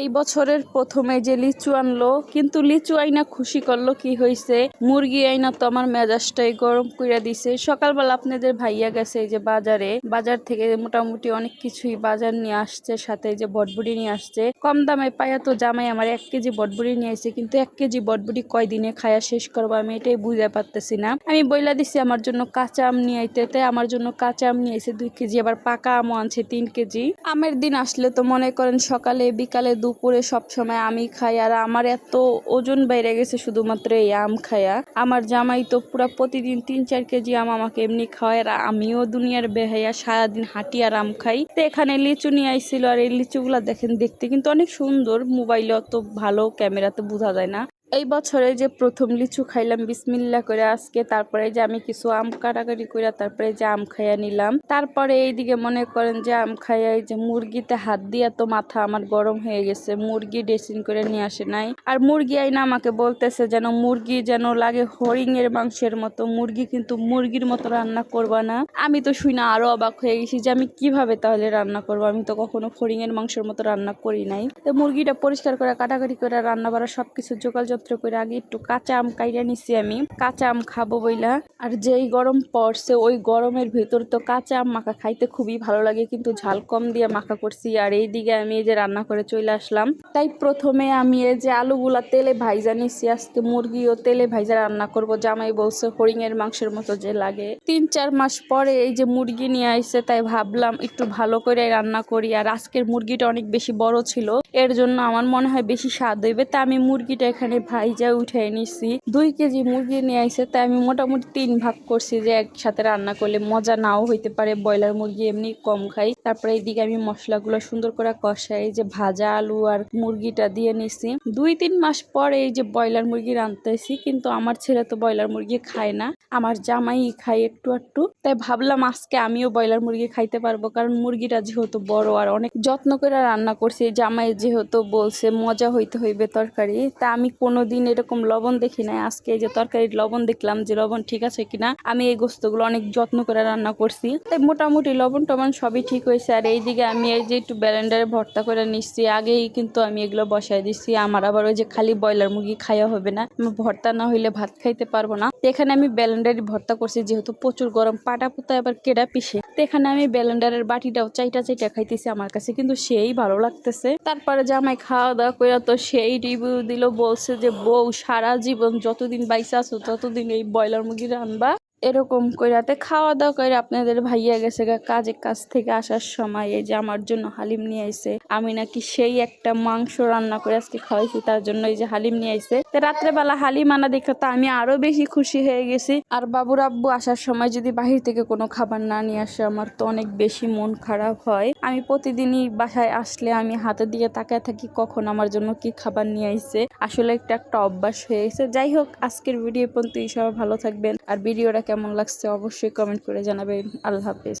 এই বছরের প্রথমে যে লিচু আনলো, কিন্তু লিচু আইনা খুশি করল কি হয়েছে মুরগি আইনা তো আমার মেজাজটাই গরম কইরা দিছে। সকালবেলা আপনাদের ভাইয়া গেছে যে বাজারে। বাজার থেকে মোটামুটি অনেক কিছুই বাজার নিয়ে আসছে, সাথে যে বটবুড়ি নিয়ে আসছে। কম দামে পায়া তো জামাই আমার এক কেজি বটবুড়ি নিয়ে আসছে কিন্তু এক কেজি বটবুড়ি কয়দিনে খায়া শেষ করব আমি এটাই বুঝতে পারতেছি না। আমি বইলা দিছি আমার জন্য কাঁচা আম নিয়ে আইতে আমার জন্য কাঁচা আম নিয়ে এসে দুই কেজি, আবার পাকা আমও আনছে তিন কেজি। আমের দিন আসলে তো মনে করেন সকালে, বিকালে দুপুরে সব সময় আমি খাই আর আমার এত ওজন বেড়ে গেছে শুধুমাত্র এই আম খায়া। আমার জামাই তো পুরো প্রতিদিন তিন, চার কেজি আম আমাকে এমনি খাওয়ায় আর আমিও দুনিয়ার বেহাইয়া সারাদিন হাঁটি আর আম খাই। তো এখানে লিচু নিয়ে আইছিল আর এই লিচুগুলা দেখেন দেখতে কিন্তু অনেক সুন্দর। মোবাইলে অত ভালো, ক্যামেরাতে বোঝা যায় না। এই বছরে যে প্রথম লিচু খাইলাম, বিসমিল্লা করে আজকে, তারপরে যে আমি কিছু আম কাটাকাটি করে তারপরে যে আম খাইয়া নিলাম। তারপরে এইদিকে মনে করেন যে আম খাইয়া যে মুরগিতে হাত দিয়া তো মাথা আমার গরম হয়ে গেছে, মুরগি ড্রেসিং করে নিয়ে আসে নাই। আর মুরগি আইনা আমাকে বলতেছে যেন মুরগি যেন লাগে হরিং এর মাংসের মতো, মুরগি কিন্তু মুরগির মতো রান্না করবা না। আমি তো শুই না, আরও অবাক হয়ে গেছি যে আমি কীভাবে তাহলে রান্না করব? আমি তো কখনো হরিং এর মাংসের মতো রান্না করি নাই। তো মুরগিটা পরিষ্কার করে, কাটাকাটি করে রান্না বাড়া সবকিছু জোগাল যত্র করে আগে একটু কাঁচা আম কাইরা নিছি আমি। কাঁচা আম খাব বইলা। আর যেই গরম পড়ছে, ওই গরমের ভিতর তো কাঁচা আম মাখা খাইতে খুবই ভালো লাগে, কিন্তু ঝাল কম দিয়ে মাখা করছি। আর এই দিকে আমি এই যে রান্না করে চলে আসলাম। তাই প্রথমে আমি এই যে আলুগুলা তেলে ভাইজা নিছি, আজকে মুরগি ও তেলে ভাইজা রান্না করব। জামাই বলছে হরিং এর মাংসের মতো যে লাগে। তিন চার মাস পরে এই যে মুরগি নিয়ে আইছে, তাই ভাবলাম একটু ভালো করে রান্না করি। আর আজকের মুরগিটা অনেক বেশি বড় ছিল, এর জন্য আমার মনে হয় বেশি স্বাদ হইবে। তা আমি মুরগিটা এখানে ভাইজা উঠে নিছি। দুই কেজি মুরগি নিয়ে আইছে, তাই আমি মোটামুটি তিন ভাগ করছি যে একসাথে রান্না করলে মজা নাও হইতে পারে। ব্রয়লার মুরগি এমনি কম খাই। তারপরে এইদিকে আমি মশলাগুলো সুন্দর করে কষাই যে ভাজা আলু আর মুরগিটা দিয়ে নিছি। দুই তিন মাস পরে এই যে ব্রয়লার মুরগি রাঁধতেছি, কিন্তু আমার ছেলে তো ব্রয়লার মুরগি খায় না। আমার জামাই খাই একটু একটু তাই ভাবলাম আজকে আমিও ব্রয়লার মুরগি খাইতে পারব, কারণ মুরগিটা যেহেতু বড় আর অনেক যত্ন করে রান্না করছি, জামাই যেহেতু বলছে মজা হইতে হইবে তরকারি, তা আমি কোনোদিন এরকম লবণ দেখি নাই। আজকে যে তরকারির লবণ দেখলাম যে লবণ ঠিক আছে কিনা। আমি এই গোস্তগুলো অনেক যত্ন করে রান্না করছি। তাই মোটামুটি লবণ টবণ সবই ঠিক হয়েছে। আর এইদিকে আমি এই যে একটু ব্যালেন্ডারে ভর্তা করে নিচ্ছি, আগেই কিন্তু আমি এগুলো বসাই দিচ্ছি। আমার আবার ওই যে খালি ব্রয়লার মুরগি খাওয়া হবে না। ভর্তা না হইলে ভাত খাইতে পারব না। এখানে আমি ব্যালেন্ডারি ভর্তা করছি, যেহেতু প্রচুর গরম, পাটা পুতা এবার কেডা পিসে এখানে আমি ব্যালেন্ডারের বাটিটাও চাইটা চাইটা খাইতেছি আমার কাছে, কিন্তু সেই ভালো লাগতেছে। তারপরে জামাই খাওয়া দাওয়া করে তো সেই রিভিউ দিল, বলছে যে বউ সারা জীবন যতদিন বাইসা আছো ততদিন এই ব্রয়লার মুরগি রান্না এরকম কইরাতে খাওয়া দাওয়া করে আপনাদের ভাইয়া গেছে গা কাজের কাছ থেকে আসার সময় এই যে আমার জন্য হালিম নিয়ে আইছে। আমি নাকি সেই একটা মাংস রান্না করে আজকে খাওয়াইছি, তার জন্য এই যে হালিম নিয়ে আইছে। তো রাত্রেবেলা হালিম আনা দেখে তো আমি আরও বেশি খুশি হয়ে গেছি। আর বাবুর আব্বু আসার সময় যদি বাহির থেকে কোনো খাবার না নিয়ে আসে, আমার তো অনেক বেশি মন খারাপ হয়। আমি প্রতিদিনই বাসায় আসলে আমি হাতের দিকে তাকায় থাকি, কখন আমার জন্য কি খাবার নিয়ে আইছে। আসলে একটা একটা অভ্যাস হয়ে গেছে। যাই হোক, আজকের ভিডিও পর্যন্ত এই সবাই ভালো থাকবেন। আর ভিডিওটা কেমন লাগছে অবশ্যই কমেন্ট করে জানাবেন। আল্লাহ হাফেজ।